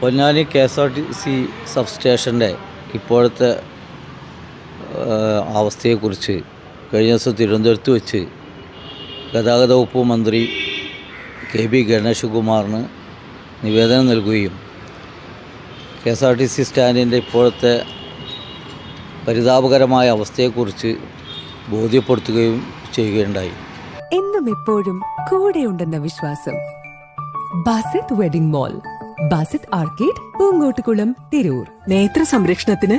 Ponnani K S R T C sub സ്റ്റേഷന്റെ ഇപ്പോഴത്തെ അവസ്ഥയെക്കുറിച്ച് കഴിഞ്ഞ ദിവസം തിരുവനന്തപുരത്ത് വെച്ച് ഗതാഗത വകുപ്പ് മന്ത്രി കെ ബി ഗണേശകുമാറിന് നിവേദനം നൽകുകയും K S R T C സ്റ്റാൻഡിന്റെ ഇപ്പോഴത്തെ പരിതാപകരമായ അവസ്ഥയെക്കുറിച്ച് ബോധ്യപ്പെടുത്തുകയും ചെയ്യുകയുണ്ടായി. എന്നും എപ്പോഴും കൂടെയുണ്ടെന്ന വിശ്വാസം. Basith wedding mall. Basith arcade Poonkottukulam Tirur. നേത്ര സംരക്ഷണത്തിന്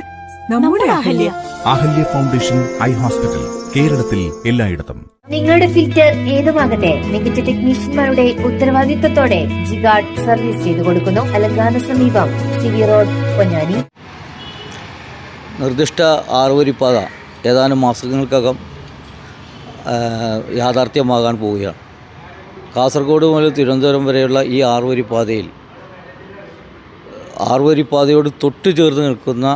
നമ്മുടെ Ahalya. Ahalya. Foundation eye hospital കേരളത്തിൽ എല്ലായിടത്തും. നിങ്ങളുടെ ഫിൽറ്റർ ഏതുമാകട്ടെ മികച്ച ടെക്നീഷ്യന്മാരുടെ ഉത്തരവാദിത്തത്തോടെ ജിഗാർഡ് സർവീസ് ചെയ്തു കൊടുക്കുന്നു. അലങ്കാന സമീപം സിവി റോഡ് പൊന്നാനി. നിർദ്ദിഷ്ട ആറുവരിപ്പാത ഏതാനും മാസങ്ങൾക്കകം യാഥാർത്ഥ്യമാകാൻ പോവുകയാണ്. കാസർഗോഡ് മുതൽ തിരുവനന്തപുരം വരെയുള്ള ഈ ആറുവരിപ്പാതയിൽ ആറുവരിപ്പാതയോട് തൊട്ടു ചേർന്ന് നിൽക്കുന്ന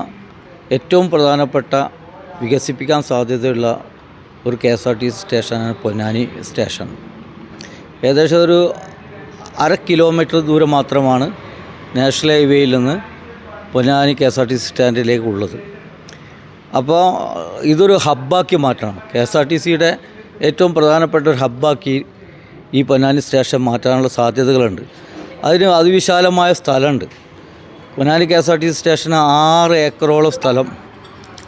ഏറ്റവും പ്രധാനപ്പെട്ട വികസിപ്പിക്കാൻ സാധ്യതയുള്ള ഒരു K S R T C സ്റ്റേഷനാണ് പൊന്നാനി സ്റ്റേഷൻ. ഏകദേശം ഒരു അര കിലോമീറ്റർ ദൂരം മാത്രമാണ് നാഷണൽ ഹൈവേയിൽ നിന്ന് Ponnani K S R T C സ്റ്റാൻഡിലേക്ക് ഉള്ളത്. അപ്പോൾ ഇതൊരു ഹബ്ബാക്കി മാറ്റണം. കെ എസ് ആർ ടി സിയുടെ ഏറ്റവും പ്രധാനപ്പെട്ട ഒരു ഹബ്ബാക്കി ഈ പൊന്നാനി സ്റ്റേഷൻ മാറ്റാനുള്ള സാധ്യതകളുണ്ട്. അതിന് അതിവിശാലമായ സ്ഥലമുണ്ട്. Ponnani K S R T C സ്റ്റേഷന് ആറ് ഏക്കറോളം സ്ഥലം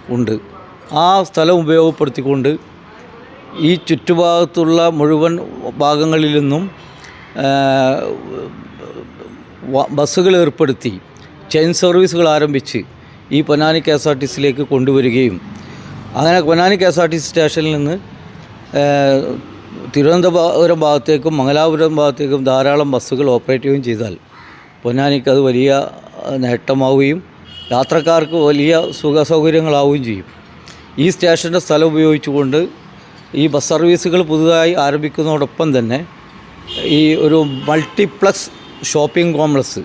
ഉണ്ട്. ആ സ്ഥലം ഉപയോഗപ്പെടുത്തിക്കൊണ്ട് ഈ ചുറ്റുഭാഗത്തുള്ള മുഴുവൻ ഭാഗങ്ങളിൽ നിന്നും ബസ്സുകൾ ഏർപ്പെടുത്തി ചെയിൻ സർവീസുകൾ ആരംഭിച്ച് ഈ Ponnani K S R T സിയിലേക്ക് കൊണ്ടുവരികയും അങ്ങനെ Ponnani K S R T C സ്റ്റേഷനിൽ നിന്ന് തിരുവനന്തപുരം ഭാഗത്തേക്കും മംഗലാപുരം ഭാഗത്തേക്കും ധാരാളം ബസ്സുകൾ ഓപ്പറേറ്റ് ചെയ്യുകയും ചെയ്താൽ പൊന്നാനിക്ക് അത് വലിയ നേട്ടമാവുകയും യാത്രക്കാർക്ക് വലിയ സുഖ സൗകര്യങ്ങളാവുകയും ചെയ്യും. ഈ സ്റ്റേഷന്റെ സ്ഥലം ഉപയോഗിച്ചുകൊണ്ട് ഈ ബസ് സർവീസുകൾ പുതുതായി ആരംഭിക്കുന്നതോടൊപ്പം തന്നെ ഈ ഒരു മൾട്ടിപ്ലക്സ് ഷോപ്പിംഗ് കോംപ്ലക്സ്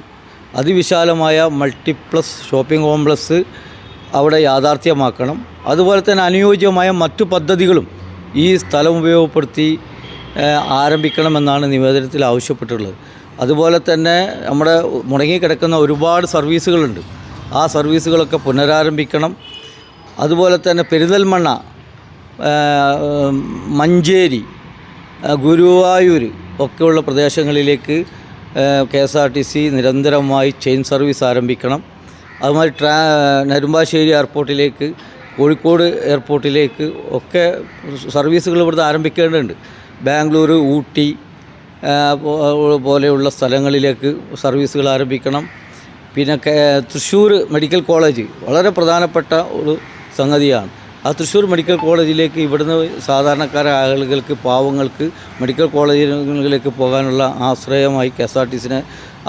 അതിവിശാലമായ മൾട്ടിപ്ലക്സ് ഷോപ്പിംഗ് കോംപ്ലക്സ് അവിടെ യാഥാർത്ഥ്യമാക്കണം. അതുപോലെ തന്നെ അനുയോജ്യമായ മറ്റു പദ്ധതികളും ഈ സ്ഥലം ഉപയോഗപ്പെടുത്തി ആരംഭിക്കണമെന്നാണ് നിവേദനത്തിൽ ആവശ്യപ്പെട്ടുള്ളത് അതുപോലെ തന്നെ നമ്മുടെ മുടങ്ങിക്കിടക്കുന്ന ഒരുപാട് സർവീസുകളുണ്ട്. ആ സർവീസുകളൊക്കെ പുനരാരംഭിക്കണം. അതുപോലെ തന്നെ പെരിന്തൽമണ്ണ മഞ്ചേരി ഗുരുവായൂർ ഒക്കെയുള്ള പ്രദേശങ്ങളിലേക്ക് K S R T C നിരന്തരമായി ചെയിൻ സർവീസ് ആരംഭിക്കണം. അതുമാതിരി ട്രാ നെടുമ്പാശ്ശേരി എയർപോർട്ടിലേക്ക് കോഴിക്കോട് എയർപോർട്ടിലേക്ക് ഒക്കെ സർവീസുകൾ ഇവിടുത്തെ ആരംഭിക്കേണ്ടതുണ്ട്. ബാംഗ്ലൂർ ഊട്ടി പോലെയുള്ള സ്ഥലങ്ങളിലേക്ക് സർവീസുകൾ ആരംഭിക്കണം. പിന്നെ തൃശ്ശൂർ മെഡിക്കൽ കോളേജ് വളരെ പ്രധാനപ്പെട്ട ഒരു സംഗതിയാണ്. ആ തൃശ്ശൂർ മെഡിക്കൽ കോളേജിലേക്ക് ഇവിടുന്ന് സാധാരണക്കാരായ ആളുകൾക്ക് പാവങ്ങൾക്ക് മെഡിക്കൽ കോളേജുകളിലേക്ക് പോകാനുള്ള ആശ്രയമായി കെ എസ് ആർ ടി സിനെ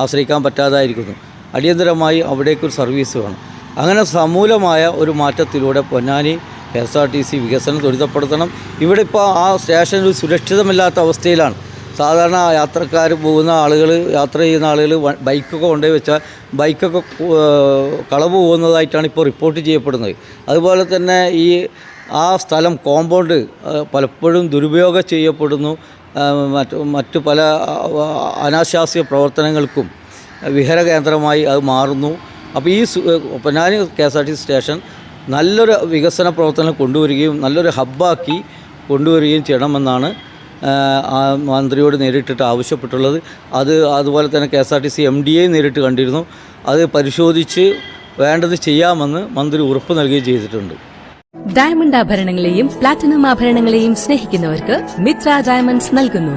ആശ്രയിക്കാൻ പറ്റാതായിരിക്കുന്നു. അടിയന്തരമായി അവിടേക്കൊരു സർവീസ് വേണം. അങ്ങനെ സമൂലമായ ഒരു മാറ്റത്തിലൂടെ Ponnani K S R T C വികസനം ത്വരിതപ്പെടുത്തണം. ഇവിടെ ഇപ്പോൾ ആ സ്റ്റേഷൻ ഒരു സുരക്ഷിതമല്ലാത്ത അവസ്ഥയിലാണ്. സാധാരണ യാത്രക്കാർ പോകുന്ന ആളുകൾ യാത്ര ചെയ്യുന്ന ആളുകൾ ബൈക്കൊക്കെ കൊണ്ടുപോയി വെച്ചാൽ ബൈക്കൊക്കെ കളവ് പോകുന്നതായിട്ടാണ് ഇപ്പോൾ റിപ്പോർട്ട് ചെയ്യപ്പെടുന്നത്. അതുപോലെ തന്നെ ഈ ആ സ്ഥലം കോമ്പൗണ്ട് പലപ്പോഴും ദുരുപയോഗം ചെയ്യപ്പെടുന്നു. മറ്റ് മറ്റു പല അനാശാസ്യ പ്രവർത്തനങ്ങൾക്കും വിഹര കേന്ദ്രമായി അത് മാറുന്നു. അപ്പോൾ ഈ Ponnani K S R T station നല്ലൊരു വികസന പ്രവർത്തനം കൊണ്ടുവരികയും നല്ലൊരു ഹബ്ബാക്കി കൊണ്ടുവരികയും ചെയ്യണമെന്നാണ് മന്ത്രിയോട് നേരിട്ടിട്ട് ആവശ്യപ്പെട്ടുള്ളത്. അത് അതുപോലെ തന്നെ K S R T C M D A നേരിട്ട് കണ്ടിരുന്നു. അത് പരിശോധിച്ച് വേണ്ടത് ചെയ്യാമെന്ന് മന്ത്രി ഉറപ്പ് നൽകുകയും ചെയ്തിട്ടുണ്ട്. ഡയമണ്ട് ആഭരണങ്ങളെയും പ്ലാറ്റിനം ആഭരണങ്ങളെയും സ്നേഹിക്കുന്നവർക്ക് മിത്ര ഡയമണ്ട്സ് നൽകുന്നു.